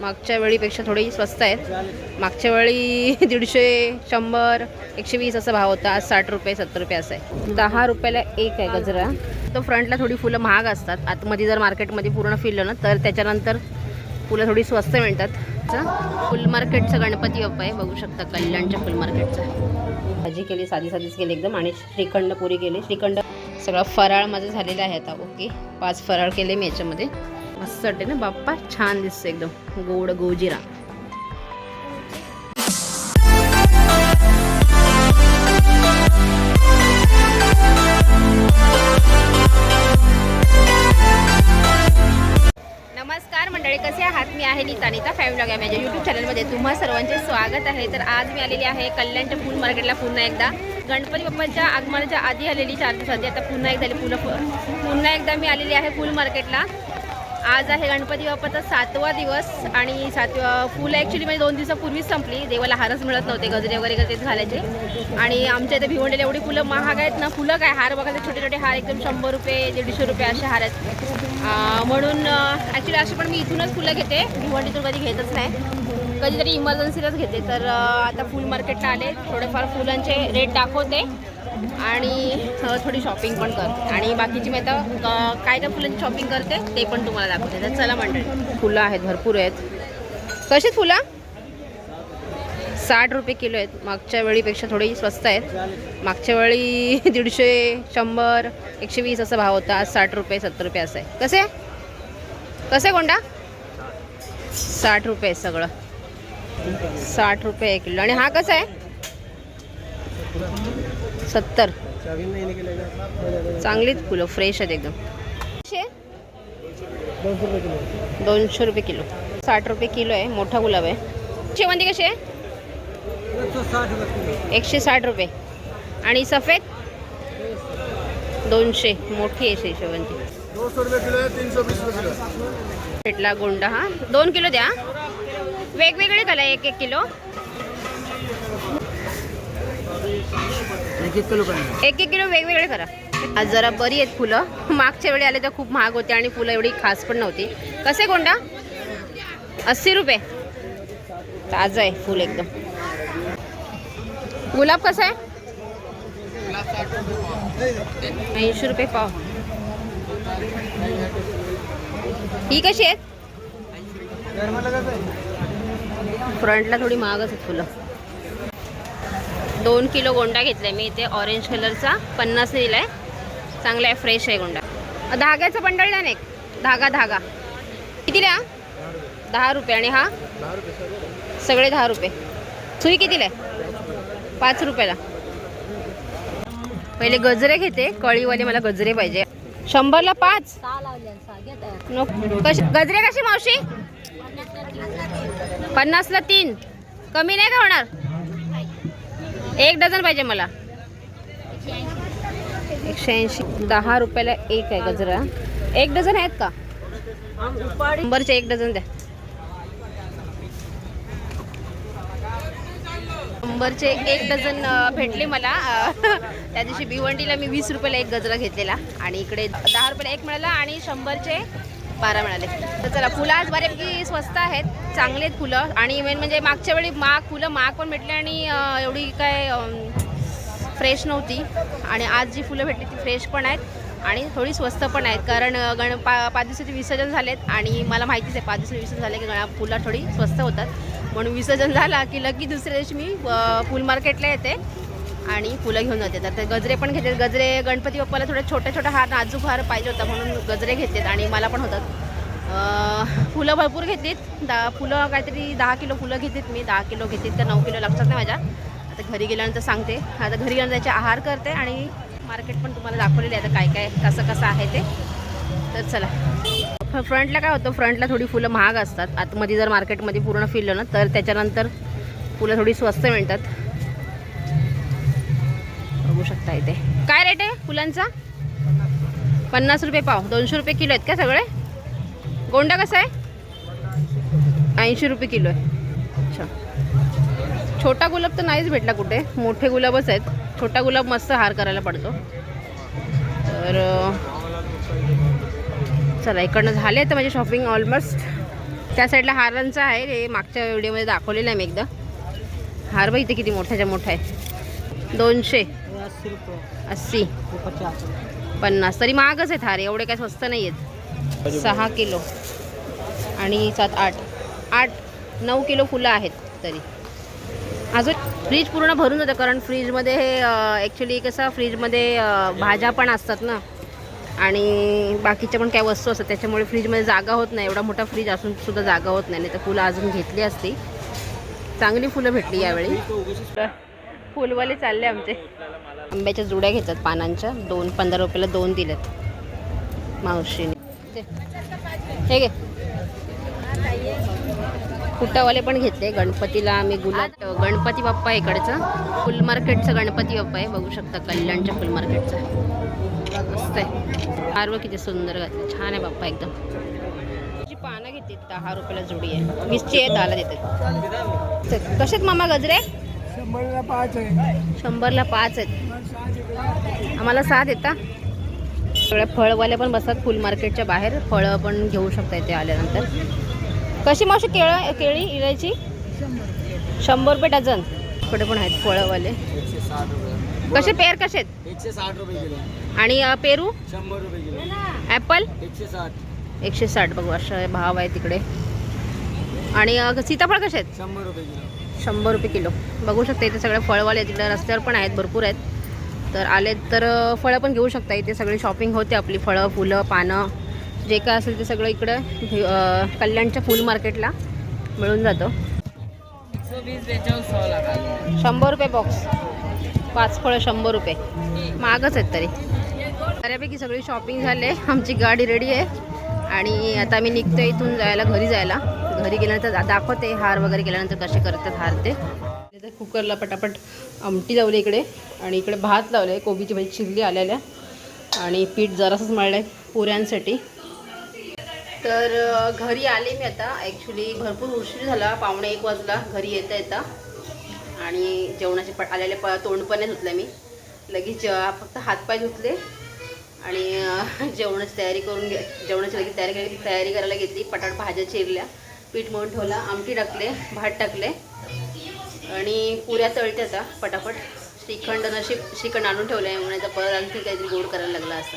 मागच्या वेळीपेक्षा थोडी स्वस्त आहेत. मागच्या वेळी दीडशे शंभर एकशे वीस असा भाव होता. आज साठ रुपये सत्तर रुपये असं आहे. दहा रुपयाला एक आहे गजरा. तो फ्रंटला थोडी फुलं महाग असतात. आतमध्ये जर मार्केटमध्ये पूर्ण फिरलं ना तर त्याच्यानंतर फुलं थोडी स्वस्त मिळतात. फुल मार्केटचं गणपती बाप्पा आहे. बघू शकता कल्याणच्या फुल मार्केटचं. भाजी केली साधी साधीच केली एकदम आणि श्रीखंड पुरी केली. श्रीखंड सगळा फराळ माझं झालेला आहे आता. ओके. पाच फराळ केले मी याच्यामध्ये. मस्त वाटते ना बाप्पा. छान दिसतं एकदम. गोड गोजिरा. नमस्कार मंडळी कसे आहात? मी आहे नीता नीता फॅमिली ब्लॉग आहे माझ्या यूट्यूब चॅनलमध्ये तुम्हा सर्वांचे स्वागत आहे. तर आज मी आलेली आहे कल्याणच्या फूल मार्केटला पुन्हा एकदा. गणपती बाप्पाच्या आगमनाच्या आधी आलेली चार दिवसाची. आता पुन्हा एकदा आली फुलं पुन्हा एकदा मी आलेली आहे फूल मार्केटला. आज आहे गणपती बाप्पाचा सातवा दिवस आणि सातवा फुलं ॲक्च्युली म्हणजे दोन दिवसापूर्वीच संपली. देवाला हारच मिळत नव्हते गजरे वगैरे तेच घालायचे. आणि आमच्या इथे भिवंडीला एवढी फुलं महाग आहेत ना फुलं काय हार बघा ते छोटे छोटे हार एकदम शंभर रुपये दीडशे रुपये असे हार आहेत. म्हणून ॲक्च्युली असे पण मी इथूनच फुलं घेते. भिवंडीतून कधी घेतच नाही. कधीतरी इमर्जन्सीलाच घेते. तर आता फुल मार्केटला आले. थोडेफार फुलांचे रेट दाखवते. आणि थोडी शॉपिंग पण करते आणि बाकीची मी आता काय काय फुलांची शॉपिंग करते ते पण तुम्हाला दाखवते. तर चला मंडळी. फुलं आहेत भरपूर आहेत. कशी फुलं? साठ रुपये किलो आहेत. मागच्या वेळीपेक्षा थोडी स्वस्त आहेत. मागच्या वेळी दीडशे शंभर एकशे वीस असा भाव होता. आज साठ रुपये सत्तर रुपये असं आहे. कसे? कसे कोंडा? साठ रुपये सगळं. साठ रुपये एक किलो. आणि हा कसा आहे? सत्तर. चांगलीच फुलं फ्रेश आहेत एकदम. दोनशे? रुपये किलो. साठ रुपये किलो आहे मोठा गुलाब आहे. शेवंती कशी आहे? एकशे साठ रुपये आणि सफेद? दोनशे. मोठी आहे शेवंती. भेटला गोंडा हा. दोन किलो द्या. वेगवेगळे कलर एक एक किलो. एक एक किलो का एक एक किलो वेगवेगळे करा. आज जरा बरी आहेत फुलं. मागच्या वेळी आले तर खूप महाग होते आणि फुलं एवढी खास पण नव्हती. कसे गोंडा अस्सी रुपये. ताजं आहे फुल एकदम. गुलाब कसा आहे? ऐंशी रुपये पाव. ही कशी आहेत? फ्रंटला थोडी महागच आहेत फुलं. दोन किलो गोंडा घेतलाय मी इथे ऑरेंज कलरचा पन्नास दिलाय. चांगला आहे फ्रेश आहे गोंडा. धाग्याचं बंडल नाही धागा धागा. किती द्या? दहा रुपये. आणि हा? सगळे दहा रुपये. सुई कितीला आहे? पाच रुपयाला. पहिले गजरे घेते. कळीवाले मला गजरे पाहिजे. शंभरला पाच? कशी गजरे कशी मावशी? पन्नासला तीन. कमी नाही का होणार? एक डझन पाहिजे मला. एकशे ऐंशी. दहा रुपयाला एक आहे गजरा. एक डझन आहेत का? शंभरचे एक डझन द्या. शंभरचे एक डझन भेटले मला. त्या दिवशी भिवंडीला मी वीस रुपयाला एक गजरा घेतलेला. आणि इकडे दहा रुपयाला एक मिळाला आणि शंभरचे बारा मिळाले. तर चला फुलं आज बऱ्यापैकी स्वस्त आहेत चांगले आहेत फुलं. आणि मेन म्हणजे मागच्या वेळी माग फुलं माग पण भेटले आणि एवढी काय फ्रेश नव्हती. आणि आज जी फुलं भेटली ती फ्रेश पण आहेत आणि थोडी स्वस्त पण आहेत. कारण गण पा पाच दिवसाचे विसर्जन झालेत आणि मला माहितीच आहे पाच दिवसाचे विसर्जन झाले की गणा फुलं थोडी स्वस्त होतात. म्हणून विसर्जन झाला की लकी दुसऱ्या दिवशी मी फुल मार्केटला येते. आणि फुलं घेऊन जाते तर ते गजरे पण घेतात. गजरे गणपती बाप्पाला थोडे छोटे छोटे हार नाजूक हार पाहिजे होता म्हणून गजरे घेतलेत आणि मला पण होतात. फुलं भरपूर घेतलीत दा फुलं काहीतरी दहा किलो फुलं घेतलीत मी. दहा किलो घेतलीत का नऊ किलो लक्षात नाही माझ्या. आता घरी गेल्यानंतर सांगते. आता घरी गेल्यानंतर त्याचे आहार करते आणि मार्केट पण तुम्हाला दाखवलेले आहे. आता काय काय कसं कसं आहे ते. तर चला. फ- फ्रंटला काय होतं? फ्रंटला थोडी फुलं महाग असतात. आतमध्ये जर मार्केटमध्ये पूर्ण फिरलं ना तर त्याच्यानंतर फुलं थोडी स्वस्त मिळतात. बघू शकता इथे. काय रेट आहे फुलांचा? पन्नास रुपये पाव. दोनशे रुपये किलो आहेत का सगळे? गोंडा कसा आहे? ऐंशी रुपये किलो आहे. अच्छा. छोटा गुलाब तर नाहीच भेटला कुठे. मोठे गुलाबच आहेत. छोटा गुलाब मस्त हार करायला पडतो. तर चला इकडनं झाले तर माझी शॉपिंग ऑलमोस्ट त्या साईडला हारांचं आहे. हे मागच्या व्हिडिओमध्ये दाखवलेलं आहे मी एकदा. हार बघ इथे किती मोठ्याच्या मोठा आहे दोनशे. अस्सी. पन्नास. तरी महागच आहेत हारे एवढे काय स्वस्त नाही आहेत सहा किलो. आणि सात आठ. आठ नऊ किलो फुलं आहेत तरी. अजून फ्रीज पूर्ण भरून जातं कारण फ्रीजमध्ये हे ॲक्च्युली कसं फ्रीजमध्ये भाज्या पण असतात ना. आणि बाकीच्या पण काय वस्तू असतात त्याच्यामुळे फ्रीजमध्ये जागा होत नाही. एवढा मोठा फ्रीज असून सुद्धा जागा होत नाही. नाही तर फुलं अजून घेतली असती. चांगली फुलं भेटली यावेळी. फुलवाले चालले आमचे. आंब्याच्या जुड्या घेतात पानांच्या. दोन पंधरा रुपयाला दोन दिलेत. मावशीने. ते. हे घे. फुटावाले पण घेतले. गणपतीला आम्ही गुलाब गणपती बाप्पा इकडचं. फुल मार्केटचं गणपती बाप्पा आहे. बघू शकता कल्याणच्या फुल मार्केटचं. मस्त आहे. हार किती सुंदर घातलं. छान आहे बाप्पा एकदम. जी पानं घेते दहा रुपयाला जुडी आहे. वीसची आहे दहाला देते कशात मामा गजरे? शंभरला पाच आहे. शंभरला पाच आहेत. आम्हाला सहा देता सगळ्या फळवाले पण बसतात फुल मार्केटच्या बाहेर. फळं पण घेऊ शकता इथे आल्यानंतर. कशी मावशी केळं केळी इलायची? शंभर रुपये डझन. कुठे पण आहेत फळंवाले. कसे पेर कसे आहेत? एकशे साठ रुपये किलो आणि पेरू? शंभर रुपये किलो ॲपल? एकशे साठ. एकशे साठ बघू अशा भाव आहे तिकडे. आणि सीताफळ कसे आहेत? शंभर रुपये किलो शंभर रुपये किलो. बघू शकता इथे सगळे फळवाले तिकडे रस्त्यावर पण आहेत भरपूर आहेत. तर आले तर फळं पण घेऊ शकता. इथे सगळी शॉपिंग होते आपली. फळं फुलं पानं जे काय असेल ते सगळं इकडं कल्याणच्या फुल मार्केटला मिळून जातं. शंभर रुपये बॉक्स पाच फळं शंभर रुपये. महागच आहेत तरी. बऱ्यापैकी सगळी शॉपिंग झाले. आमची गाडी रेडी आहे. आणि आता मी निघतो इथून जायला घरी जायला. घरी गेल्यानंतर दाखवते हार वगैरे केल्यानंतर कसे करतात हार ते. इथे कुकरला पटापट आमटी लावली इकडे आणि इकडे भात लावले कोबीची भाजी चिरली आलेल्या आणि पीठ जरासंच मळलं आहे पुऱ्यांसाठी. तर घरी आले मी आता. ॲक्च्युली भरपूर उशीर झाला पावणे एक वाजला घरी येता येता. आणि जेवणाचे पट आलेले प तोंड पण नाही धुतलं मी. लगेच फक्त हातपाय धुतले. आणि जेवणाची तयारी करून घे जेवणाची लगेच तयारी केली तयारी करायला घेतली. पटाट भाज्या चिरल्या. पीठ मळून ठेवला आमटी टाकले भात टाकले. आणि पुऱ्या तळते आता पटापट. श्रीखंड नशीब श्रीखंड आणून ठेवलं आहे म्हणून आता परत आणखी काहीतरी गोड करायला लागला असं.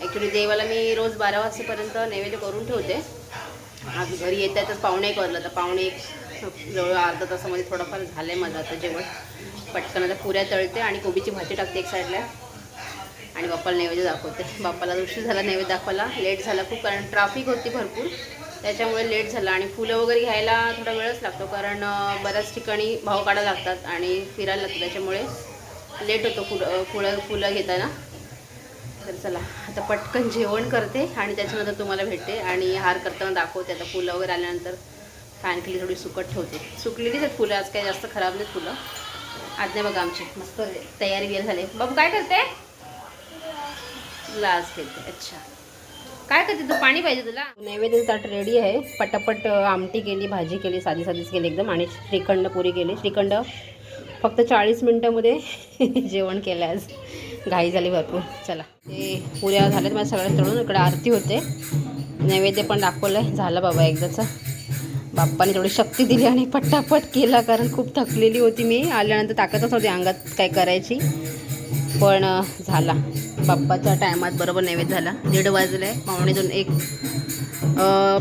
ॲक्च्युली देवाला मी रोज बारा वाजेपर्यंत नैवेद्य करून ठेवते. आज घरी येत आहे तर पाहुणे एक वाजला. तर पाहुणे एक जवळ अर्धा तासामध्ये थोडंफार झालं आहे माझं आता जेवण. पटकन आता पुऱ्या तळते आणि कोबीची भाजी टाकते एक साईडला. आणि बाप्पाला नैवेद्य दाखवते. बाप्पाला उशीर झाला नैवेद्य दाखवायला. लेट झाला खूप कारण ट्राफिक होती भरपूर. त्याच्यामुळे लेट झाला आणि फुलं वगैरे घ्यायला थोडा वेळच लागतो कारण बऱ्याच ठिकाणी भाव काढायला लागतात आणि फिरायला लागतं त्याच्यामुळे लेट होतो फुलं फुलं फुलं घेताना. तर चला आता पटकन जेवण करते आणि त्याच्यानंतर तुम्हाला भेटते आणि हार करताना दाखवते. आता फुलं वगैरे आल्यानंतर फॅन खाली थोडी सुकट ठेवते. सुकलेलीच आहेत फुलं आज काही जास्त खराब नाहीत फुलं. आज नाही बघा आमची. मस्त तयारी वगैरे झाली. बाबू काय करते? ग्लास घेते. अच्छा. काय करते तू? पाणी पाहिजे तुला? नैवेद्य ताट रेडी आहे. पटापट आमटी केली भाजी केली साधी साधीच केली एकदम आणि श्रीखंड पुरी केली. श्रीखंड फक्त चाळीस मिनटामध्ये जेवण केलं आज. घाई झाली भरपूर. चला. ते पुऱ्या झाल्यात माझ्या सगळ्यात तळून. इकडे आरती होते. नैवेद्य पण दाखवलं आहे झालं बाबा एकदाचं. बाप्पाने थोडी शक्ती दिली आणि पटापट केला कारण खूप थकलेली होती मी. आल्यानंतर ताकदच नव्हती अंगात काय करायची. पण झाला. बाप्पाच्या टायमात बरोबर नैवेद्य झाला. दीड वाजले पावणे दोन एक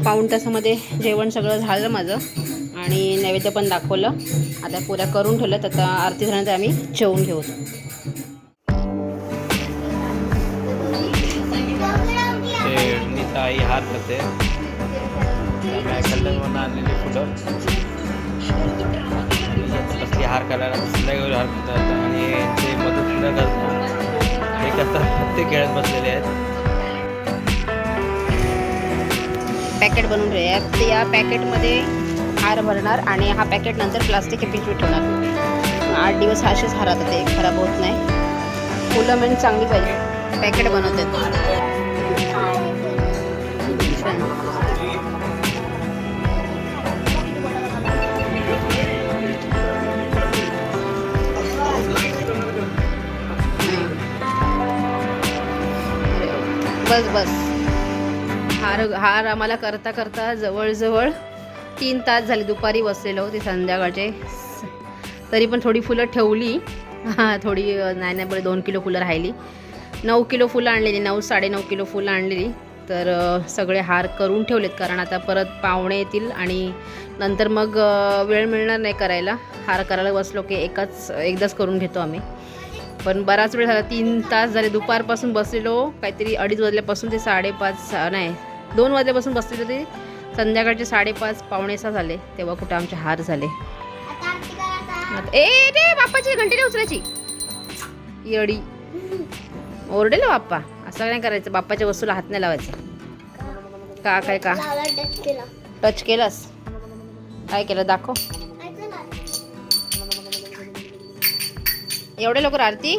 पाऊण तासामध्ये जेवण सगळं झालं माझं आणि नैवेद्य पण दाखवलं. आता पुऱ्या करून ठेवलं तर आता आरती झाल्यानंतर आम्ही जेवून घेऊ. आई हार करते आणलेली फुलं. कसली हार करायला संध्याकाळी हार करतात आणि ते मदत न करता हे करतात. ते खेळत बसलेले आहेत. पॅकेट बनवून ठेवूयात ते या पॅकेटमध्ये हार भरणार आणि हा पॅकेट नंतर प्लास्टिक पिशवी ठेवणार. आठ दिवस असेच हार आता ते खराब होत नाही. फुलं म्हणजे चांगली पाहिजे. पॅकेट बनवतात. बस बस. हार हार आम्हाला करता करता जवळजवळ तीन तास झाले. दुपारी बसलेलो ते संध्याकाळचे. स- तरी पण थोडी फुलं ठेवली. हां थोडी नाही नाही बरं दोन किलो फुलं राहिली. नऊ किलो फुलं आणलेली नऊ साडेनऊ किलो फुलं आणलेली. तर सगळे हार करून ठेवलेत. कारण आता परत पाहुणे येतील आणि नंतर मग वेळ मिळणार नाही करायला. हार करायला बसलो की एकाच एकदाच करून घेतो आम्ही. पण बराच वेळ झाला तीन तास झाले. दुपारपासून बसलेलो. काहीतरी अडीच वाजल्यापासून ते साडेपाच नाही दोन वाजल्यापासून बसलेलो ते. संध्याकाळचे साडेपाच पावणे सहा झाले. तेव्हा कुठं आमचे हार झाले. ए रे बाप्पाची घंटी नाही उचलायची. येडी. ओरडेल बाप्पा. असं नाही करायचं. बाप्पाच्या वस्तूला हात नाही लावायचं. का काय का? टच केलंस? काय केलं? दाखव. एवढे लोक आरती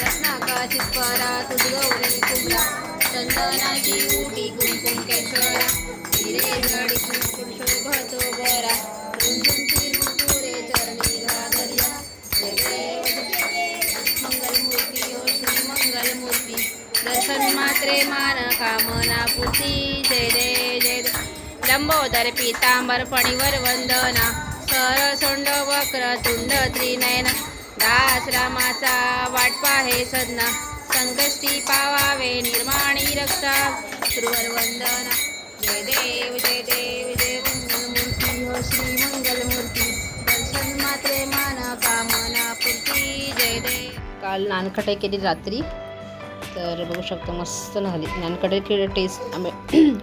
रत्नाकाशित परा तुझ गौरी कुमला चंदनाची उटी कुंकुम केशरा हिरे जडी कुंकुम शोभतो बरा कुंकुम तिरुपुरे चरणी घादर्या जय मूर्ती मंगलमूर्ती हो श्री मंगलमूर्ती दर्शन मात्रे मान कामना पूर्ती जय देव जय लंबोदर पीतांबर फणीवर वंदना सरसोंड वक्र तुंड त्रिनयन. दास रामाचा वाटपा पाहे सदना संकष्टी पावावे निर्माणी रक्षा सुरवंदना जय देव जय देव जय मंगलमूर्ती. हो श्री मंगलमूर्ती. दर्शन मात्रे मान कामना पूर्ती. जय देव. काल नानखटाई केली रात्री. तर बघू शकतो मस्त झाली. नानकटे टेस्ट आंबे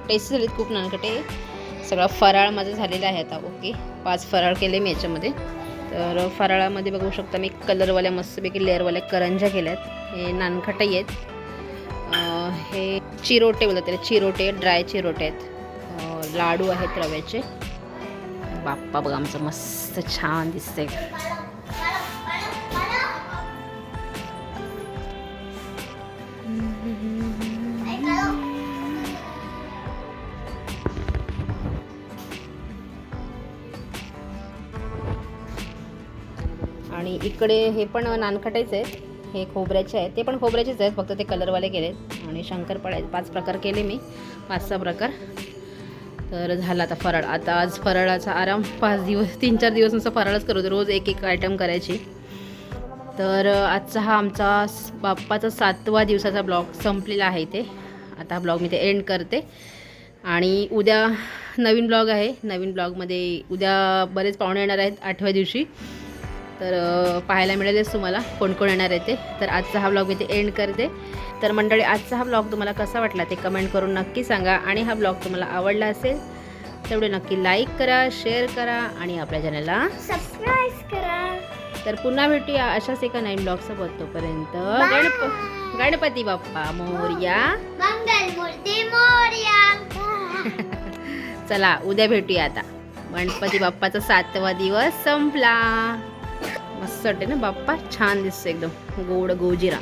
टेस्ट झालीत खूप नानकटे सगळा फराळ माझा झालेला आहे आता ओके. पाच फराळ केले मी याच्यामध्ये. तर फराळामध्ये बघू शकता मी कलरवाल्या मस्तपैकी लेअरवाल्या करंज्या केल्या आहेत हे नानखटाई आहेत. हे चिरोटे बोलतात त्याला चिरोटे ड्राय चिरोटे आहेत. लाडू आहेत रव्याचे. बाप्पा बघा आमचं मस्त छान दिसतंय. आणि इकडे हे पण नानखटाईच आहेत हे खोबऱ्याचे आहेत. ते पण खोबऱ्याचेच आहेत. फक्त ते कलरवाले केलेत आणि शंकरपाळे आहेत. पाच प्रकार केले मी. पाच सहा प्रकार. तर झाला आता फराळ. आता आज फराळाचा आराम. पाच दिवस तीन चार दिवस नुसतं फराळच करू रोज एक एक आयटम करायची. तर आजचा हा आमचा बाप्पाचा सातवा दिवसाचा ब्लॉग संपलेला आहे इथे. आता हा ब्लॉग मी ते एंड करते. आणि उद्या नवीन ब्लॉग आहे. नवीन ब्लॉगमध्ये उद्या बरेच पाहुणे येणार आहेत आठव्या दिवशी. तर पाहायला मिळेलच तुम्हाला कोण कोण येणार आहे ते. तर आजचा हा ब्लॉग मी ते एंड करते. तर मंडळी आजचा हा ब्लॉग तुम्हाला कसा वाटला ते कमेंट करून नक्की सांगा आणि हा ब्लॉग तुम्हाला आवडला असेल तेवढे नक्की लाईक करा शेअर करा आणि आपल्या चॅनलला सबस्क्राईब करा. तर पुन्हा भेटूया अशाच एका नवीन ब्लॉगसोबत तोपर्यंत. गणप गणपती बाप्पा मोर्या. चला उद्या भेटूया आता. गणपती बाप्पाचा सातवा दिवस संपला. मस्त वाटते ना बाप्पा? छान दिसतं एकदम. गोड गोजिरा.